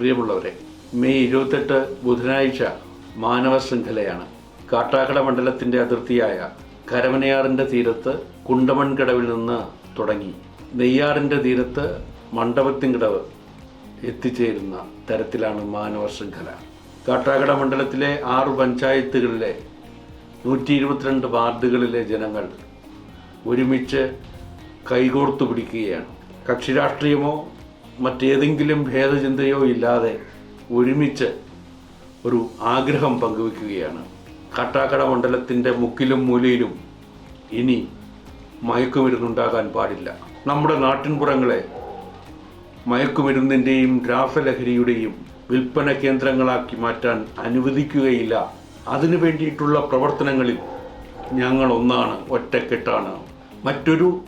പ്രിയമുള്ളവരെ മെയ് ഇരുപത്തെട്ട് ബുധനാഴ്ച മാനവ ശൃംഖലയാണ്. കാട്ടാക്കട മണ്ഡലത്തിന്റെ അതിർത്തിയായ കരമനയാറിന്റെ തീരത്ത് കുണ്ടമൺകടവിൽ നിന്ന് തുടങ്ങി. നെയ്യാറിന്റെ തീരത്ത് മണ്ഡപത്തിൻകടവ് എത്തിച്ചേരുന്ന തരത്തിലാണ് മാനവ ശൃംഖല. കാട്ടാക്കട മണ്ഡലത്തിലെ ആറ് പഞ്ചായത്തുകളിലെ നൂറ്റി ഇരുപത്തിരണ്ട് വാർഡുകളിലെ ജനങ്ങൾ ഒരുമിച്ച് കൈകോർത്തു പിടിക്കുകയാണ് കക്ഷി രാഷ്ട്രീയമോ മറ്റേതെങ്കിലും ഭേദചിന്തയോ ഇല്ലാതെ ഒരുമിച്ച് ഒരു ആഗ്രഹം പങ്കുവെക്കുകയാണ്. കാട്ടാക്കട മണ്ഡലത്തിന്റെ മുക്കിലും മൂലയിലും ഇനി മയക്കുമരുന്നുണ്ടാകാൻ പാടില്ല. നമ്മുടെ നാട്ടിൻപുറങ്ങളെ മയക്കുമരുന്നിന്റെയും രാസലഹരിയുടെയും വിൽപ്പന കേന്ദ്രങ്ങളാക്കി മാറ്റാൻ അനുവദിക്കുകയില്ല. അതിനു വേണ്ടിയിട്ടുള്ള പ്രവർത്തനങ്ങളിൽ ഞങ്ങൾ ഒന്നാണ് ഒറ്റക്കെട്ടാണ്. മറ്റൊരു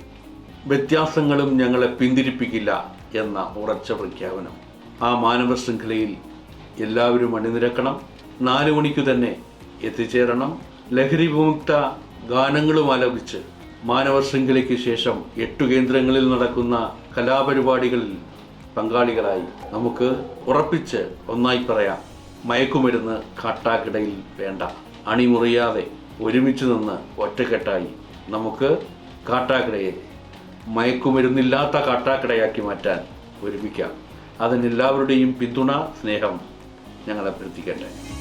വ്യത്യാസങ്ങളും ഞങ്ങളെ പിന്തിരിപ്പിക്കില്ല. എന്ന ഉറച്ച പ്രഖ്യാപനം ആ മാനവ ശൃംഖലയിൽ എല്ലാവരും അണിനിരക്കണം. നാലു മണിക്കു തന്നെ എത്തിച്ചേരണം. ലഹരി വിമുക്ത ഗാനങ്ങളും ആലപിച്ച് മാനവ ശൃംഖലയ്ക്ക് ശേഷം എട്ടു കേന്ദ്രങ്ങളിൽ നടക്കുന്ന കലാപരിപാടികളിൽ പങ്കാളികളായി നമുക്ക് ഉറപ്പിച്ച് ഒന്നായി പറയാം. മയക്കുമരുന്ന് കാട്ടാക്കിടയിൽ വേണ്ട. അണിമുറിയാതെ ഒരുമിച്ച് നിന്ന് ഒറ്റക്കെട്ടായി നമുക്ക് കാട്ടാക്കിടയെ മയക്കുമരുന്നില്ലാത്ത കാട്ടാക്കടയാക്കി മാറ്റാൻ ഒരുമിക്കാം. അതിനെല്ലാവരുടെയും പിന്തുണ സ്നേഹം ഞങ്ങൾ അഭ്യർത്ഥിക്കട്ടെ.